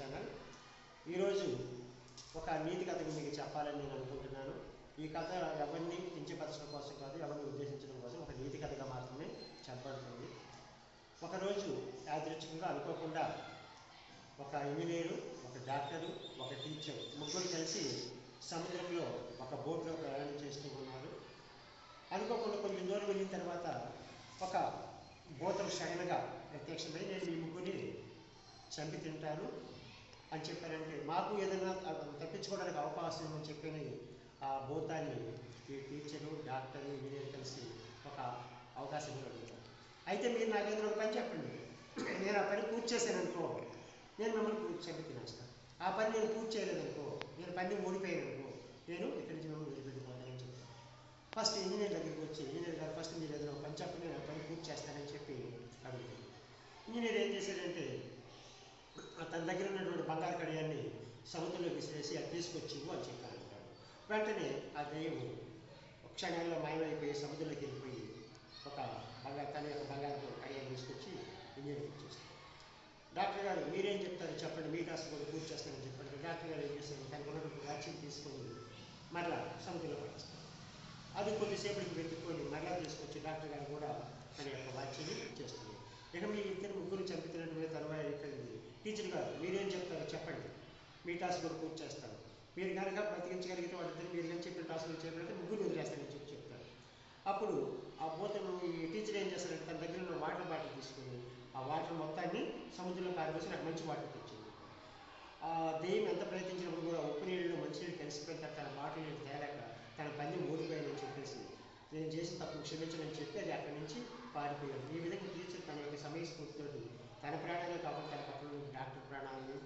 Channel. ఈరోజు ఒక నీతి కథ మీకు చెప్పాలని నేను అనుకుంటున్నాను. ఈ కథ ఎవరిని కించపరచడం కోసం కాదు ఎవరిని ఉద్దేశించడం కోసం ఒక నీతి కథగా మాత్రమే చెప్పబడుతుంది. ఒకరోజు యాదృచ్ఛికంగా అనుకోకుండా ఒక ఇంజనీరు ఒక డాక్టరు ఒక టీచర్ ముగ్గురు కలిసి సముద్రంలో ఒక బోట్లో ప్రయాణం చేస్తూ ఉన్నారు. అనుకోకుండా కొంచెం దూరం వెళ్ళిన తర్వాత ఒక భూతం సడన్గా ప్రత్యక్షమై నేను ఈ ముగ్గురిని చంపి తింటాను. అని చెప్పారంటే మాకు ఏదైనా తప్పించుకోవడానికి అవకాశం ఉందని చెప్పని ఆ భూతాన్ని ఈ టీచరు డాక్టర్ ఇంజనీర్ కలిసి ఒక అవకాశం కూడా అడుగుతారు అయితే మీరు నాకేదైనా ఒక పని చెప్పండి. నేను ఆ పని పూర్తి చేశాను అనుకో నేను మిమ్మల్ని పూర్తి చెప్పి తినేస్తాను ఆ పని నేను పూర్తి చేయలేదనుకో నేను పని ఓడిపోయాను అనుకో నేను ఇక్కడి నుంచి మిమ్మల్ని వదిలిపెట్టుకోవాలని చెప్తాను. ఫస్ట్ ఇంజనీర్ దగ్గరికి వచ్చి ఇంజనీర్ గారు ఫస్ట్ మీరు ఏదైనా ఒక పని చెప్పండి నేను ఆ పని పూర్తి చేస్తానని చెప్పి అడుగుతాను ఇంజనీర్ ఏం చేశాడంటే తన దగ్గర ఉన్నటువంటి బంగారు కడియాన్ని సముద్రంలో విసిరేసి అది తీసుకొచ్చి అని అని చెప్పారంటాడు వెంటనే ఆ దెయ్యం క్షణంలో మాయమైపోయి సముద్రంలోకి వెళ్ళిపోయి ఒక బంగారు తన యొక్క బంగారు కడియాన్ని తీసుకొచ్చి ఇంజనీర్ ఇచ్చేస్తాడు డాక్టర్ గారు మీరేం చెప్తారు చెప్పండి మీ కాస్త కూడా పూర్తి చేస్తానని చెప్పండి. డాక్టర్ గారు ఏం చేస్తారు? తనకు ఉన్నటువంటి వ్యాక్సిన్ తీసుకొని మరలా సముద్రంలో పడేస్తారు. అది కొద్దిసేపటికి వెతుక్కొని మరలా తీసుకొచ్చి డాక్టర్ గారు కూడా తన యొక్క వ్యాక్సిన్ చేస్తుంది ఇక మీ ఇద్దరు ముగ్గురు చంపుతున్నటువంటి తర్వాత ఇక్కడ టీచర్ గారు మీరేం చెప్తారో చెప్పండి. మీ టాస్క్ కూడా పూర్తి చేస్తారు మీరు కనుక బ్రతికించగలిగితే వాళ్ళిద్దరు మీరు ఏం చెప్పిన టాస్క్ చెప్పినట్టు ముగ్గురు వదిలేస్తారని చెప్పి చెప్తారు. అప్పుడు ఆ పోతను ఈ టీచర్ ఏం చేస్తారంటే తన దగ్గర ఉన్న వాటర్ బాటిల్ తీసుకుని ఆ వాటర్ మొత్తాన్ని సముద్రంలో పారిపోసి నాకు మంచి వాటర్ తెచ్చింది. ఆ దెయ్యం ఎంత ప్రయత్నించినప్పుడు కూడా ఉప్పు నీళ్ళు మంచినీళ్ళు కలిసిపోయిన తన బాటిల్ నీళ్ళు తేలాక తన పందెం ఓడిపోయిందని చెప్పేసి నేను చేసిన తప్పు క్షమించనని చెప్పి అది అక్కడి నుంచి పారిపోయాను ఈ విధంగా టీచర్ తన యొక్క సమయస్ఫూర్తితో తన ప్రాణాలు కాబట్టి తన పక్కన డాక్టర్ ప్రాణాలను